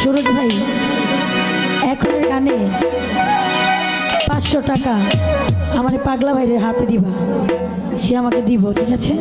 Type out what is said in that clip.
সুরজ ভাই এখনের গানে পাঁচশো টাকা আমার পাগলা ভাইয়ের হাতে দিবা। সে আমাকে দিব, ঠিক আছে?